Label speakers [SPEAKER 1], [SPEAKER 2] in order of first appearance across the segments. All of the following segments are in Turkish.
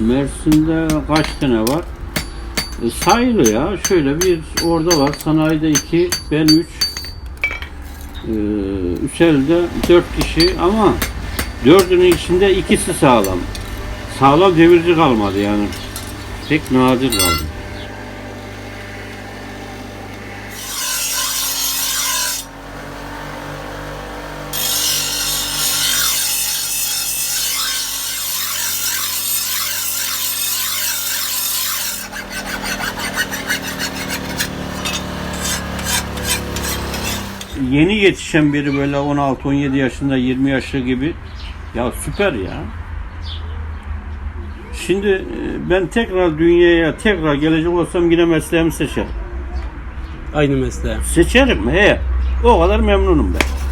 [SPEAKER 1] Mersin'de kaç tane var? E, sayılı ya. Şöyle bir orada var. Sanayide iki, ben üç. E, Üsel'de dört kişi ama dördünün içinde ikisi sağlam. Sağlam demirci kalmadı yani. Pek nadir kaldı. Yeni yetişen biri böyle 16-17 yaşında 20 yaşlı gibi ya süper ya. Şimdi e, ben tekrar dünyaya tekrar gelecek olsam yine mesleğimi seçerim.
[SPEAKER 2] Aynı mesleğe.
[SPEAKER 1] Seçerim he. O kadar memnunum ben.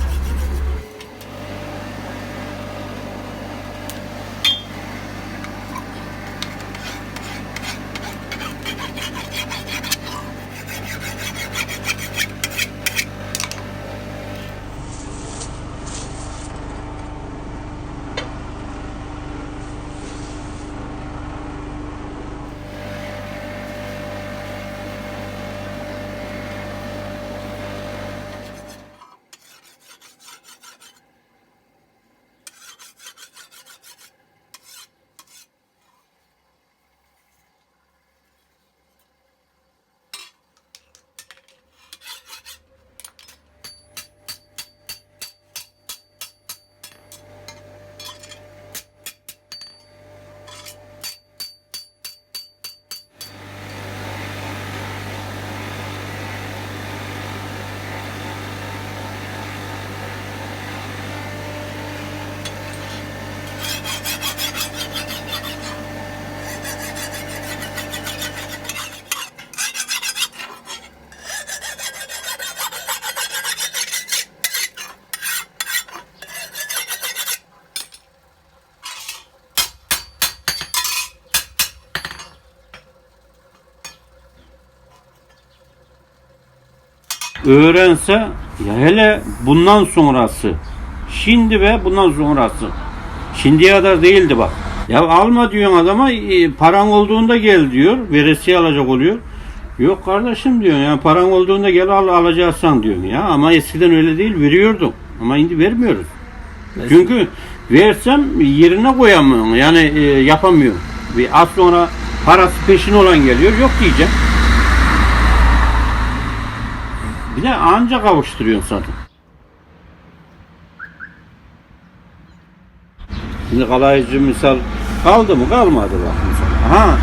[SPEAKER 1] Öğrense ya hele bundan sonrası şimdi ve bundan sonrası. Şimdiye kadar değildi bak. Ya alma diyorsun adama e, paran olduğunda gel diyor veresiye alacak oluyor. Yok kardeşim diyorsun ya paran olduğunda gel al alacaksan diyorsun ya. Ama eskiden öyle değil veriyordum ama şimdi vermiyoruz. Çünkü versem yerine koyamıyorum. Yani e, yapamıyorum. Bir az sonra parası peşin olan geliyor yok diyeceğim bir de anca kavuşturuyorsun zaten. Şimdi kalaycı misal kaldı mı kalmadı bak misal. Ha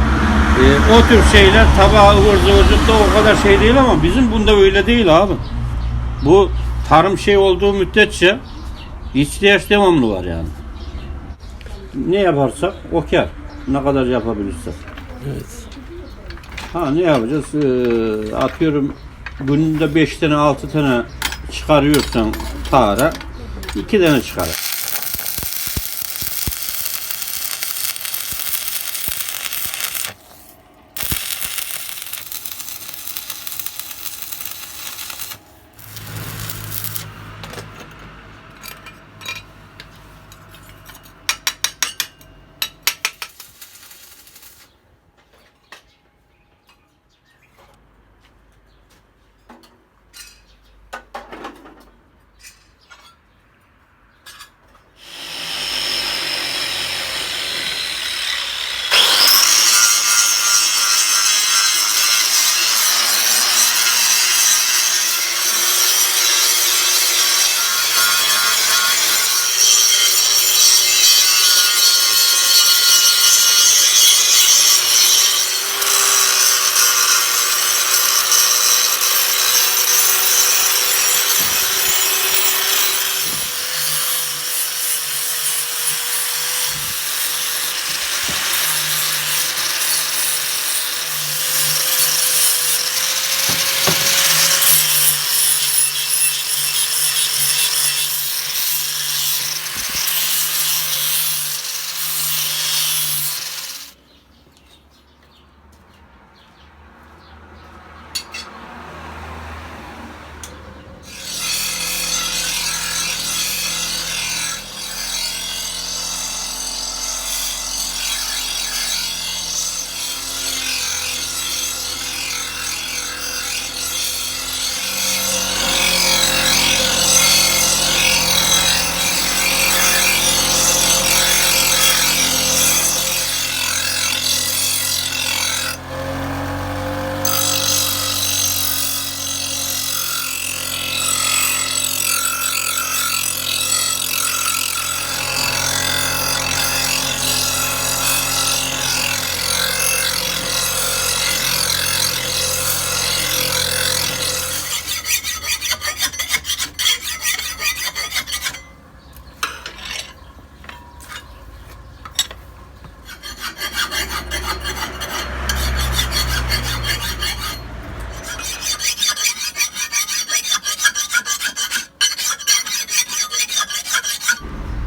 [SPEAKER 1] e, o tür şeyler tabağı ıvır zıvırcıkta o kadar şey değil ama bizim bunda öyle değil abi. Bu tarım şey olduğu müddetçe ihtiyaç devamlı var yani. Ne yaparsak o kar. Ne kadar yapabilirsek.
[SPEAKER 2] Evet.
[SPEAKER 1] Ha ne yapacağız? Ee, atıyorum günde 5 tane 6 tane çıkarıyorsan tara 2 tane çıkar.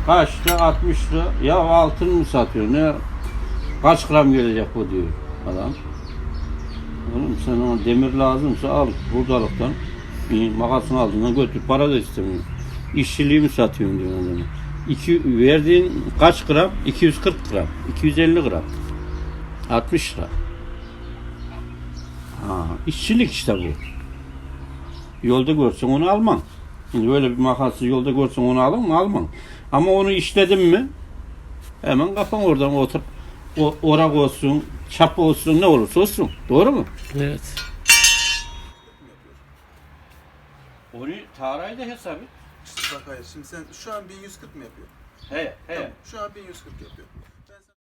[SPEAKER 1] Kaç lira? 60 lira. Ya altın mı satıyor? Ne? Kaç gram gelecek bu diyor adam. Oğlum sen ona demir lazımsa al buradalıktan. Makasını aldığından götür. Para da istemiyor. İşçiliği mi satıyorsun diyor adama. İki, verdiğin kaç gram? 240 gram. 250 gram. 60 lira. Ha, işçilik işte bu. Yolda görsen onu alman. Şimdi böyle bir makası yolda görsen onu alın mı? Alman. Ama onu işledin mi? Hemen kapan oradan otur. O, orak olsun, çap olsun, ne olursa olsun. Doğru mu?
[SPEAKER 2] Evet.
[SPEAKER 1] Onu tarayı da hesap et.
[SPEAKER 3] Bak hayır şimdi sen şu an 1140 mı yapıyor?
[SPEAKER 1] He,
[SPEAKER 3] Tamam. Şu an 1140 yapıyor.